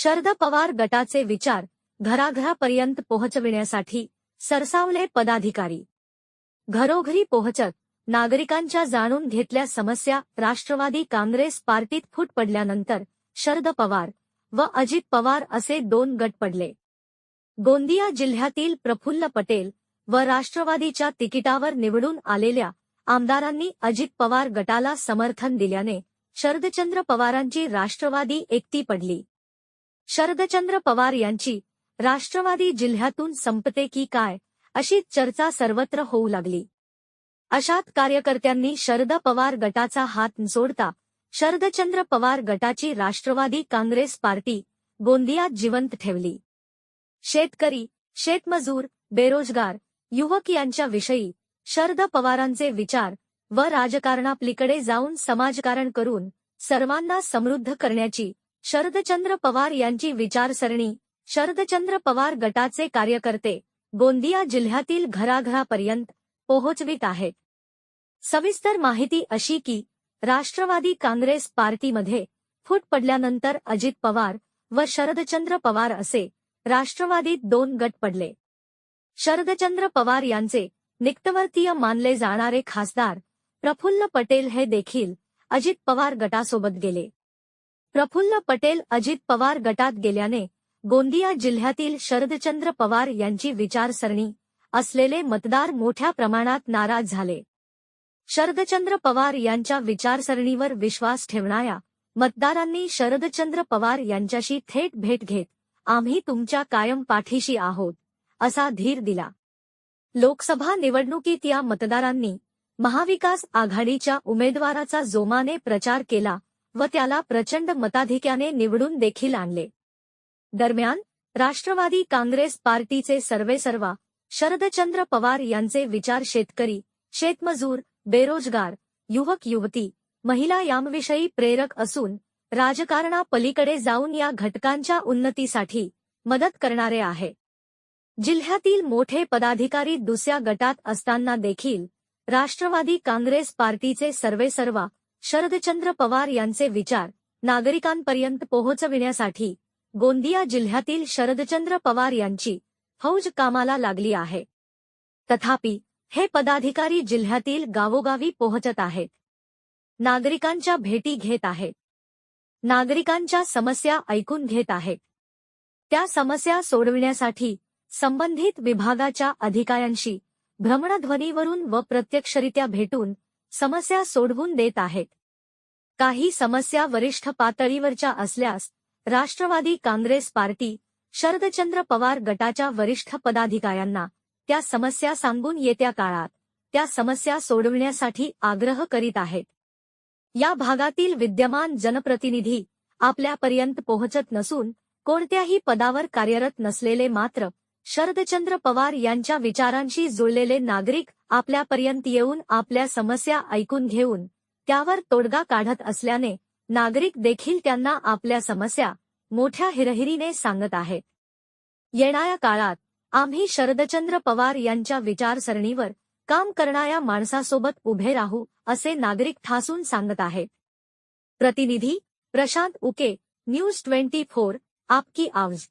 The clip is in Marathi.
शरद पवार गटाचे विचार घराघरापर्यंत पोहोचविण्यासाठी सरसावले पदाधिकारी. घरोघरी पोहोचत नागरिकांच्या जाणून घेतल्या समस्या राष्ट्रवादी काँग्रेस पार्टीत फूट पडल्यानंतर शरद पवार व अजित पवार असे दोन गट पडले. गोंदिया जिल्ह्यातील प्रफुल्ल पटेल व राष्ट्रवादीच्या तिकिटावर निवडून आलेल्या आमदारांनी अजित पवार गटाला समर्थन दिल्याने शरदचंद्र पवारांची राष्ट्रवादी एकती पडली. शरदचंद्र पवार यांची राष्ट्रवादी जिल्ह्यातून संपते की काय अशी चर्चा सर्वत्र होऊ लागली. अशात कार्यकर्त्यांनी शरद पवार गटाचा हात जोडता शरदचंद्र पवार गटाची राष्ट्रवादी काँग्रेस पार्टी गोंदियात जिवंत ठेवली. शेतकरी शेतमजूर बेरोजगार युवक यांच्याविषयी शरद पवारांचे विचार व राजकारणापलीकडे जाऊन समाजकारण करून सर्वांना समृद्ध करण्याची शरदचंद्र पवार यांची विचारसरणी. शरदचंद्र पवार गटाचे कार्यकर्ते गोंदिया जिल्ह्यातील घराघरापर्यंत पोहोचवित आहेत. सविस्तर माहिती अशी की राष्ट्रवादी काँग्रेस पार्टीमध्ये फूट पडल्यानंतर अजित पवार व शरदचंद्र पवार असे राष्ट्रवादीत दोन गट पडले. शरदचंद्र पवार यांचे निक्तवर्तीय मानले जाणारे खासदार प्रफुल्ल पटेल हे देखील अजित पवार गटासोबत गेले. प्रफुल्ल पटेल अजित पवार गटात गेल्याने गोंदिया जिल्ह्यातील शरदचंद्र पवार यांची विचारसरणी असलेले मतदार मोठ्या प्रमाणात नाराज झाले. शरदचंद्र पवार यांच्या विचारसरणीवर विश्वास ठेवणाऱ्या मतदारांनी शरदचंद्र पवार यांच्याशी थेट भेट घेत आम्ही तुमच्या कायम पाठीशी आहोत असा धीर दिला. लोकसभा निवडणुकीत या मतदारांनी महाविकास आघाडीच्या उमेदवाराचा जोमाने प्रचार केला व त्याला प्रचंड मताधिक्याने निवडून देखील आणले. दरम्यान राष्ट्रवादी काँग्रेस पार्टीचे सर्वेसर्वा शरदचंद्र पवार यांचे विचार शेतकरी शेतमजूर बेरोजगार युवक युवती महिला यांविषयी प्रेरक असून राजकारणापलीकडे जाऊन या घटकांच्या उन्नतीसाठी मदत करणारे आहे. जिल्ह्यातील मोठे पदाधिकारी दुसऱ्या गटात असताना देखील राष्ट्रवादी काँग्रेस पार्टीचे सर्वेसर्वा शरदचंद्र पवार यांचे विचार नागरिकांपर्यंत पोहोचविण्यासाठी गोंदिया जिल्ह्यातील शरदचंद्र पवार यांची फौज कामाला लागली आहे. तथापि हे पदाधिकारी जिल्ह्यातील गावोगावी पोहोचत आहेत. नागरिकांच्या भेटी घेत आहेत. नागरिकांच्या समस्या ऐकून घेत आहेत. त्या समस्या सोडविण्यासाठी संबंधित विभागाच्या अधिकाऱ्यांशी भ्रमणध्वनीवरून व प्रत्यक्षरित्या भेटून समस्या सोडवून देत आहेत. काही समस्या वरिष्ठ पातळीवरच्या असल्यास राष्ट्रवादी काँग्रेस पार्टी शरदचंद्र पवार गटाच्या वरिष्ठ पदाधिकाऱ्यांना त्या समस्या सांगून येत्या काळात त्या समस्या सोडविण्यासाठी आग्रह करीत आहेत. या भागातील विद्यमान जनप्रतिनिधी आपल्यापर्यंत पोहोचत नसून कोणत्याही पदावर कार्यरत नसलेले मात्र शरदचंद्र पवार यांच्या विचारांशी जुळलेले नागरिक आपल्यापर्यंत येऊन आपल्या समस्या ऐकून घेऊन त्यावर तोडगा काढत असल्याने नागरिक देखील त्यांना आपल्या समस्या मोठ्या हिरहिरीने सांगत आहेत. येणाऱ्या काळात आम्ही शरदचंद्र पवार यांच्या विचारसरणीवर काम करणाऱ्या माणसासोबत उभे राहू असे नागरिक ठासून सांगत आहेत. प्रतिनिधी Prashant Uke news twenty four आपकी आवाज.